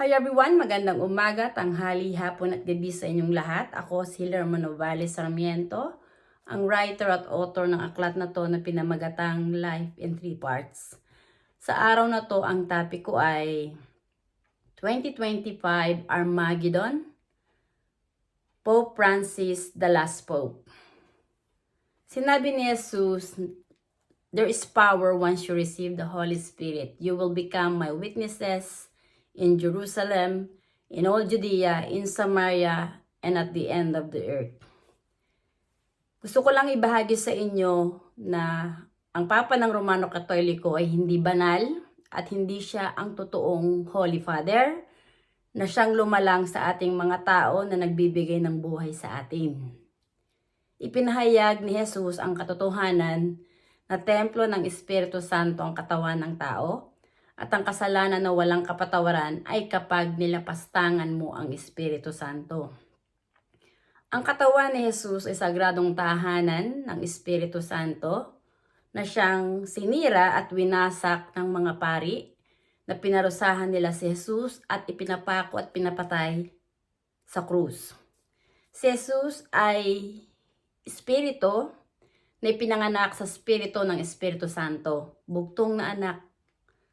Hi everyone, magandang umaga, tanghali, hapon at gabi sa inyong lahat. Ako si Lerma Novales Sarmiento, ang writer at author ng aklat na to na pinamagatang Life in Three Parts. Sa araw na to, ang topic ko ay 2025 Armageddon, Pope Francis, the last Pope. Sinabi ni Jesus, There is power once you receive the Holy Spirit. You will become my witnesses in Jerusalem, in all Judea, in Samaria, and at the end of the earth. Gusto ko lang ibahagi sa inyo na ang Papa ng Romano Katoliko ay hindi banal at hindi siya ang totoong Holy Father na siyang lumalang sa ating mga tao na nagbibigay ng buhay sa atin. Ipinahayag ni Jesus ang katotohanan na templo ng Espiritu Santo ang katawan ng tao at ang kasalanan na walang kapatawaran ay kapag nilapastangan mo ang Espiritu Santo. Ang katawan ni Jesus ay sagradong tahanan ng Espiritu Santo na siyang sinira at winasak ng mga pari na pinarusahan nila si Jesus at ipinapako at pinapatay sa krus. Si Jesus ay Espiritu na ipinanganak sa Espiritu ng Espiritu Santo, bugtong na anak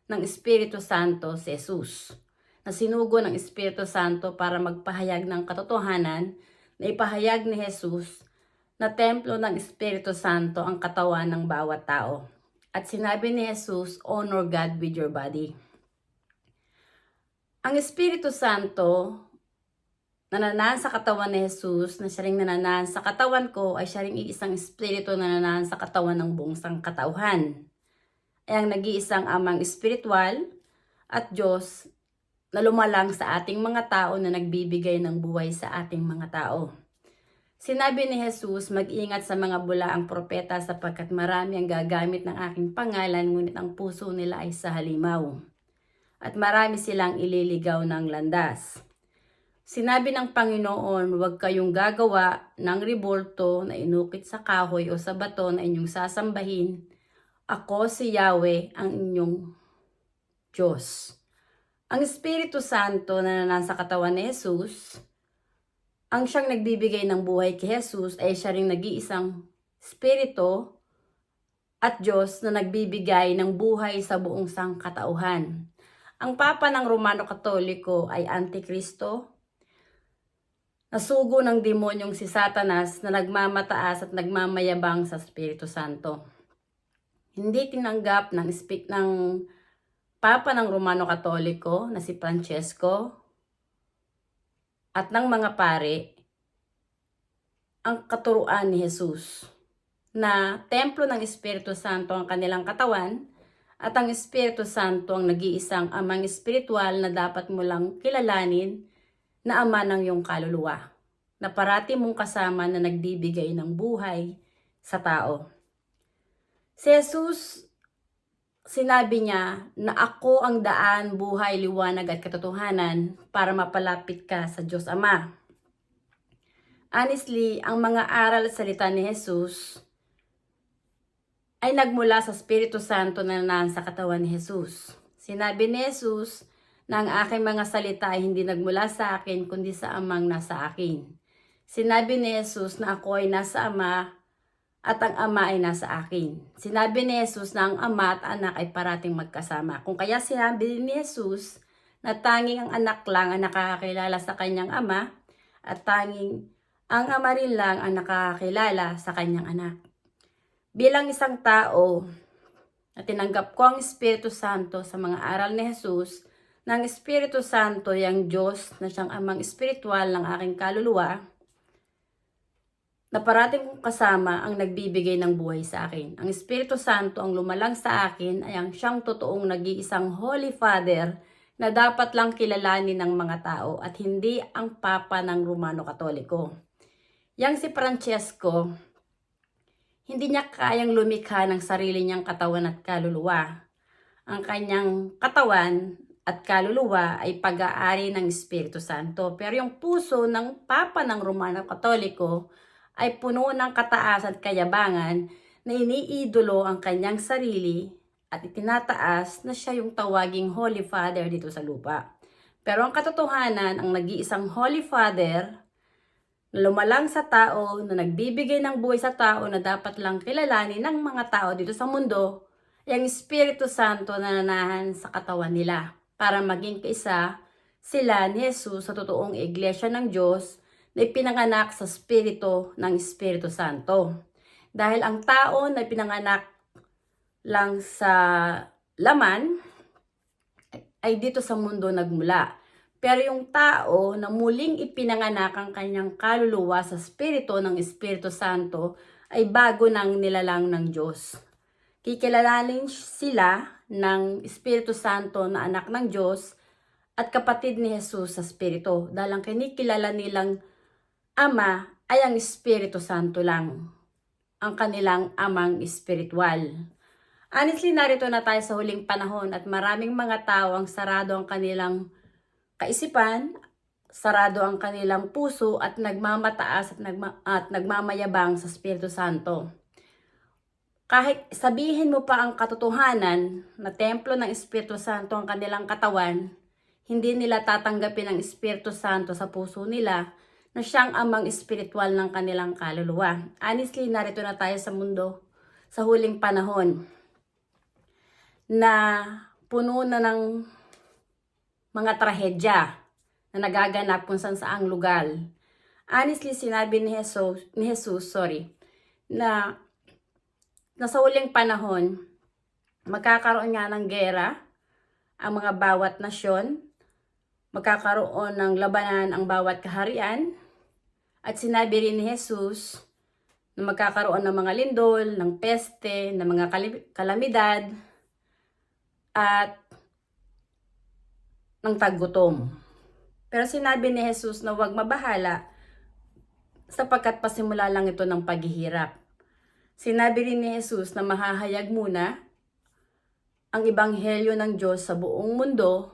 ng Espiritu Santo si Jesus, na sinugo ng Espiritu Santo para magpahayag ng katotohanan na ipahayag ni Jesus na templo ng Espiritu Santo ang katawan ng bawat tao. At sinabi ni Jesus, honor God with your body. Ang Espiritu Santo nananahan sa katawan ni Jesus, na siya rin nananahan sa katawan ko, ay siya rin isang espiritu na nananahan sa katawan ng buong sangkatauhan. Ang nag-iisang amang espiritual at Diyos na lumalang sa ating mga tao na nagbibigay ng buhay sa ating mga tao. Sinabi ni Jesus, mag-ingat sa mga bulaang propeta sapagkat marami ang gagamit ng aking pangalan ngunit ang puso nila ay sa halimaw. At marami silang ililigaw ng landas. Sinabi ng Panginoon, huwag kayong gagawa ng ribolto na inukit sa kahoy o sa bato na inyong sasambahin. Ako si Yahweh, ang inyong Diyos. Ang Espiritu Santo na nasa katawan ni Jesus, ang siyang nagbibigay ng buhay kay Jesus ay siya ring nag-iisang Espiritu at Diyos na nagbibigay ng buhay sa buong sangkatauhan. Ang Papa ng Romano Katoliko ay Antikristo, nasugo ng demonyong si Satanas na nagmamataas at nagmamayabang sa Espiritu Santo. Hindi tinanggap ng, speak ng Papa ng Romano Katoliko na si Francesco at ng mga pare ang katuruan ni Jesus na templo ng Espiritu Santo ang kanilang katawan at ang Espiritu Santo ang nag-iisang amang espiritual na dapat mo lang kilalanin na ama ng iyong kaluluwa, na parati mong kasama na nagbibigay ng buhay sa tao. Si Jesus, sinabi niya na ako ang daan, buhay, liwanag at katotohanan para mapalapit ka sa Diyos Ama. Honestly, ang mga aral at salita ni Jesus ay nagmula sa Espiritu Santo na nanaan sa katawan ni Jesus. Sinabi ni Jesus, na ang aking mga salita ay hindi nagmula sa akin, kundi sa amang nasa akin. Sinabi ni Jesus na ako ay nasa ama at ang ama ay nasa akin. Sinabi ni Jesus na ang ama at anak ay parating magkasama. Kung kaya sinabi ni Jesus na tanging ang anak lang ang nakakakilala sa kanyang ama at tanging ang ama rin lang ang nakakakilala sa kanyang anak. Bilang isang tao na tinanggap ko ang Espiritu Santo sa mga aral ni Jesus, ng Espiritu Santo, yung Diyos na siyang amang espiritual ng aking kaluluwa, na parating kong kasama ang nagbibigay ng buhay sa akin. Ang Espiritu Santo ang lumalang sa akin ay ang siyang totoong nag-iisang Holy Father na dapat lang kilalanin ng mga tao at hindi ang Papa ng Romano Katoliko. Yang si Francesco, hindi niya kayang lumikha ng sarili niyang katawan at kaluluwa. Ang kanyang katawan at kaluluwa ay pag-aari ng Espiritu Santo. Pero yung puso ng Papa ng Romano Katoliko ay puno ng kataas at kayabangan na iniidolo ang kanyang sarili at itinataas na siya yung tawaging Holy Father dito sa lupa. Pero ang katotohanan, ang nag-iisang Holy Father na lumalang sa tao, na nagbibigay ng buhay sa tao na dapat lang kilalanin ng mga tao dito sa mundo, ay ang Espiritu Santo na nanahan sa katawan nila para maging kaisa sila ni Jesus sa totoong iglesia ng Diyos na ipinanganak sa Espiritu ng Espiritu Santo. Dahil ang tao na pinanganak lang sa laman ay dito sa mundo nagmula. Pero yung tao na muling ipinanganak ang kanyang kaluluwa sa Espiritu ng Espiritu Santo ay bago nang nilalang ng Diyos. Kikilalanin sila ng Espiritu Santo na anak ng Diyos at kapatid ni Jesus sa Espiritu. Dahil ang kinikilala nilang Ama ay ang Espiritu Santo lang. Ang kanilang amang espiritual. Honestly, narito na tayo sa huling panahon at maraming mga tao ang sarado ang kanilang kaisipan, sarado ang kanilang puso at nagmamataas at, nagma- at nagmamayabang sa Espiritu Santo. Kahit sabihin mo pa ang katotohanan na templo ng Espiritu Santo ang kanilang katawan, hindi nila tatanggapin ang Espiritu Santo sa puso nila na siyang amang espiritual ng kanilang kaluluwa. Honestly, narito na tayo sa mundo sa huling panahon na puno na ng mga trahedya na nagaganap kung saan saang lugar. Honestly, sinabi ni Jesus, ni Jesus sorry, na, na sa huling panahon, magkakaroon nga ng gera ang mga bawat nasyon, magkakaroon ng labanan ang bawat kaharian, at sinabi rin ni Jesus na magkakaroon ng mga lindol, ng peste, ng mga kalamidad, at ng taggutom. Pero sinabi ni Jesus na huwag mabahala sapagkat pasimula lang ito ng paghihirap. Sinabi rin ni Jesus na mahahayag muna ang ibanghelyo ng Diyos sa buong mundo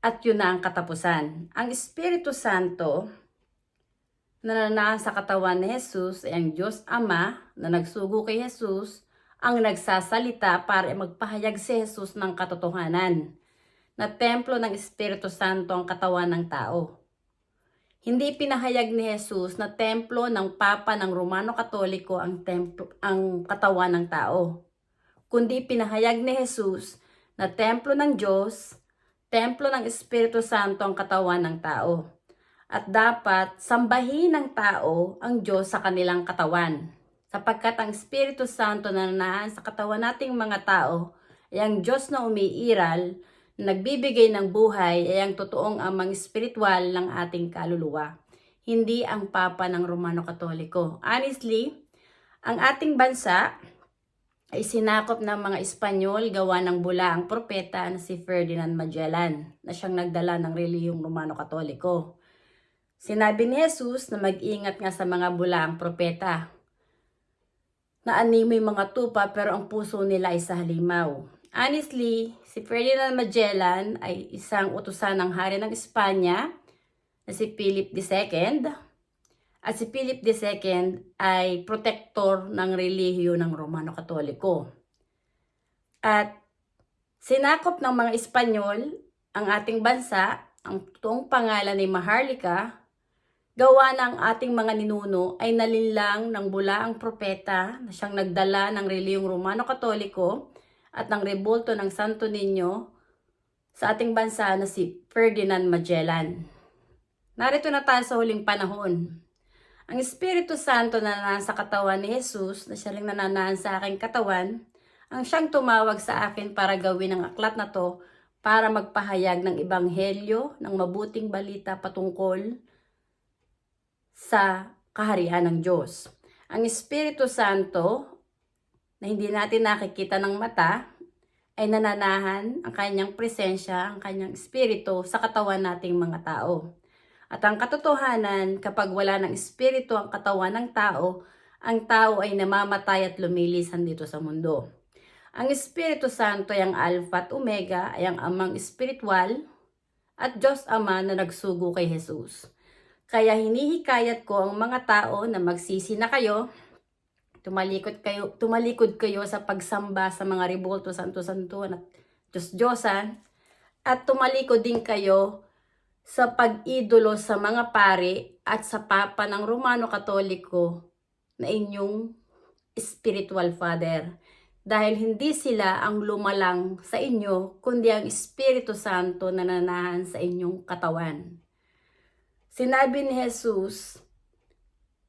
at yun na ang katapusan. Ang Espiritu Santo na nananahan sa katawan ni Jesus ay ang Diyos Ama na nagsugo kay Jesus ang nagsasalita para magpahayag si Jesus ng katotohanan na templo ng Espiritu Santo ang katawan ng tao. Hindi pinahayag ni Jesus na templo ng Papa ng Romano Katoliko ang, templo, ang katawan ng tao. Kundi pinahayag ni Jesus na templo ng Diyos, templo ng Espiritu Santo ang katawan ng tao at dapat sambahin ng tao ang Diyos sa kanilang katawan. Sapagkat ang Espiritu Santo na nananahan sa katawan nating mga tao ay ang Diyos na umiiral, nagbibigay ng buhay ay ang totoong amang espiritual ng ating kaluluwa. Hindi ang Papa ng Romano Katoliko. Honestly, ang ating bansa ay sinakop ng mga Espanyol gawa ng bula ang propeta na si Ferdinand Magellan na siyang nagdala ng reliyong Romano Katoliko. Sinabi ni Jesus na mag-ingat nga sa mga bulaang propeta. Na animoy mga tupa pero ang puso nila ay sa halimaw. Honestly, si Ferdinand Magellan ay isang utusan ng hari ng Espanya na si Philip II. At si Philip II ay protector ng relihiyo ng Romano Katoliko. At sinakop ng mga Espanyol ang ating bansa, ang totoong pangalan ni Maharlika, gawa ng ating mga ninuno ay nalinlang ng bulaang propeta na siyang nagdala ng reliyong Romano Katoliko at ng rebulto ng Santo Niño sa ating bansa na si Ferdinand Magellan. Narito na tayo sa huling panahon. Ang Espiritu Santo na nananahan sa katawan ni Jesus, na siya rin nananahan sa aking katawan, ang siyang tumawag sa akin para gawin ang aklat na to para magpahayag ng ebanghelyo, ng mabuting balita patungkol sa kaharian ng Diyos. Ang Espiritu Santo, na hindi natin nakikita ng mata, ay nananahan ang kanyang presensya, ang kanyang espiritu sa katawan nating mga tao. At ang katotohanan, kapag wala ng espiritu ang katawan ng tao, ang tao ay namamatay at lumilisan dito sa mundo. Ang Espiritu Santo ay ang Alpha at Omega, ay ang amang espiritual at Diyos Ama na nagsugo kay Jesus. Kaya hinihikayat ko ang mga tao na magsisi na kayo, tumalikod kayo, tumalikod kayo sa pagsamba sa mga rebulto, santo-santo at Diyos-Diyosan, at tumalikod din kayo sa pag-idolo sa mga pari at sa Papa ng Romano Katoliko na inyong spiritual father. Dahil hindi sila ang lumalang sa inyo, kundi ang Espiritu Santo na nanahan sa inyong katawan. Sinabi ni Jesus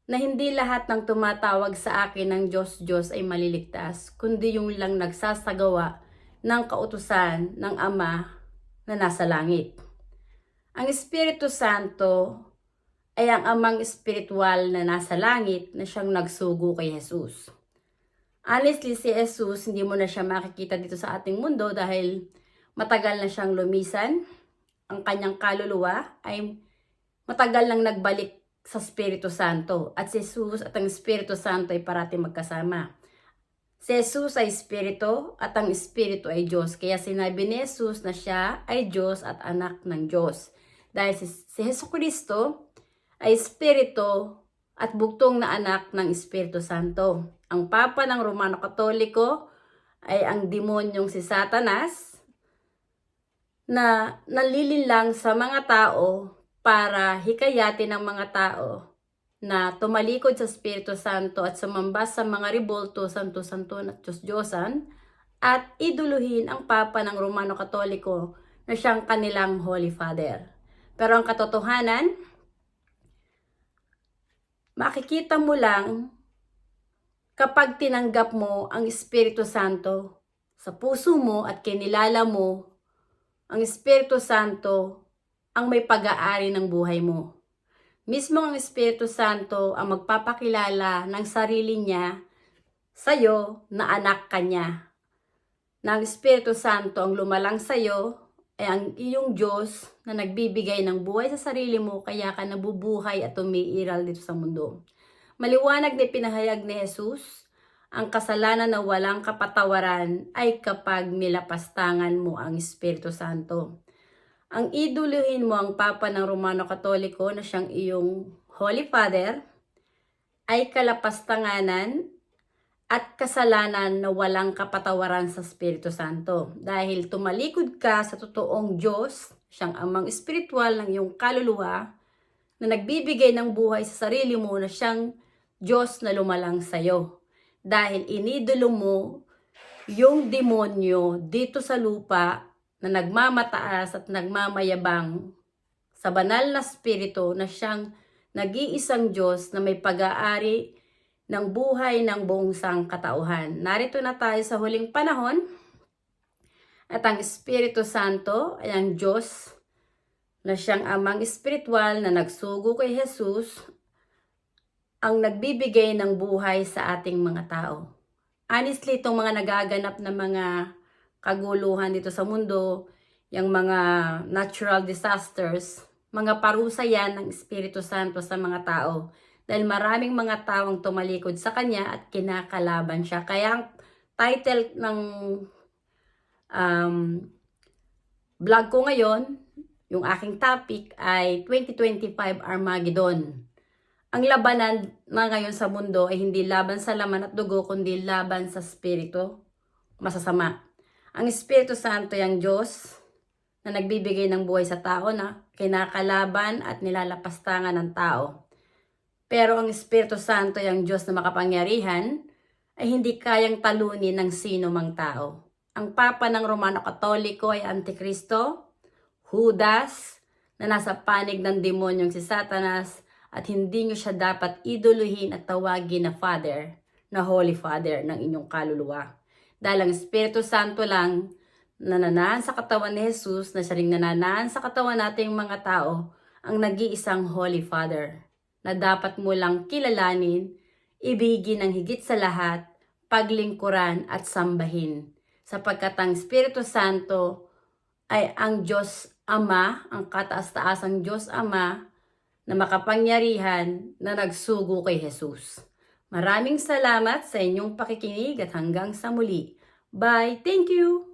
na hindi lahat ng tumatawag sa akin ng Diyos Diyos ay maliligtas, kundi yung lang nagsasagawa ng kautusan ng Ama na nasa langit. Ang Espiritu Santo ay ang amang espiritual na nasa langit na siyang nagsugo kay Jesus. Honestly, si Jesus, hindi mo na siya makikita dito sa ating mundo dahil matagal na siyang lumisan. Ang kanyang kaluluwa ay matagal nang nagbalik sa Espiritu Santo. At si Jesus at ang Espiritu Santo ay parati magkasama. Si Jesus ay Espiritu at ang Espiritu ay Diyos. Kaya sinabi ni Jesus na siya ay Diyos at anak ng Diyos. Dahil si, si Heso Kristo ay Espiritu at bugtong na anak ng Espiritu Santo. Ang Papa ng Romano Katoliko ay ang demonyong si Satanas na nalilinlang sa mga tao para hikayatin ng mga tao na tumalikod sa Espiritu Santo at sumamba sa mga ribolto, santo-santo at Diyos-Diyosan at iduluhin ang Papa ng Romano Katoliko na siyang kanilang Holy Father. Pero ang katotohanan, makikita mo lang kapag tinanggap mo ang Espiritu Santo sa puso mo at kinilala mo ang Espiritu Santo ang may pag-aari ng buhay mo. Mismo ang Espiritu Santo ang magpapakilala ng sarili niya sa'yo na anak ka niya. Na ang Espiritu Santo ang lumalang sa'yo ay ang iyong Diyos na nagbibigay ng buhay sa sarili mo kaya ka nabubuhay at umiiral dito sa mundo. Maliwanag na pinahayag ni Jesus, ang kasalanan na walang kapatawaran ay kapag nilapastangan mo ang Espiritu Santo. Ang iduluhin mo ang Papa ng Romano Katoliko na siyang iyong Holy Father ay kalapastanganan at kasalanan na walang kapatawaran sa Espiritu Santo. Dahil tumalikod ka sa totoong Diyos, siyang amang espiritual ng iyong kaluluwa, na nagbibigay ng buhay sa sarili mo na siyang Diyos na lumalang sa iyo. Dahil inidolo mo yung demonyo dito sa lupa na nagmamataas at nagmamayabang sa banal na spirito na siyang nag-iisang Diyos na may pag-aari ng buhay ng buong sangkatauhan. Narito na tayo sa huling panahon at ang Espiritu Santo ay ang Diyos na siyang amang espiritual na nagsugo kay Jesus ang nagbibigay ng buhay sa ating mga tao. Honestly, itong mga nagaganap na mga kaguluhan dito sa mundo, yung mga natural disasters, mga parusa yan ng Espiritu Santo sa mga tao. Dahil maraming mga taong tumalikod sa kanya at kinakalaban siya. Kaya ang title ng um, vlog ko ngayon, yung aking topic ay 2025 Armageddon. Ang labanan na ngayon sa mundo ay hindi laban sa laman at dugo, kundi laban sa spirito masasama. Ang Espiritu Santo ay ang Diyos na nagbibigay ng buhay sa tao na kinakalaban at nilalapastangan ng tao. Pero ang Espiritu Santo ay ang Diyos na makapangyarihan ay hindi kayang talunin ng sino mang tao. Ang Papa ng Romano Katoliko ay Antikristo, Judas, na nasa panig ng demonyong si Satanas at hindi nyo siya dapat iduluhin at tawagin na Father, na Holy Father ng inyong kaluluwa. Dahil ang Espiritu Santo lang nananahan sa katawan ni Jesus na siya ring nananahan sa katawan nating mga tao ang nag-iisang Holy Father na dapat mo lang kilalanin, ibigin ng higit sa lahat, paglingkuran at sambahin. Sapagkat ang Espiritu Santo ay ang Diyos Ama, ang kataas-taasang Diyos Ama na makapangyarihan na nagsugo kay Jesus. Maraming salamat sa inyong pakikinig at hanggang sa muli. Bye! Thank you!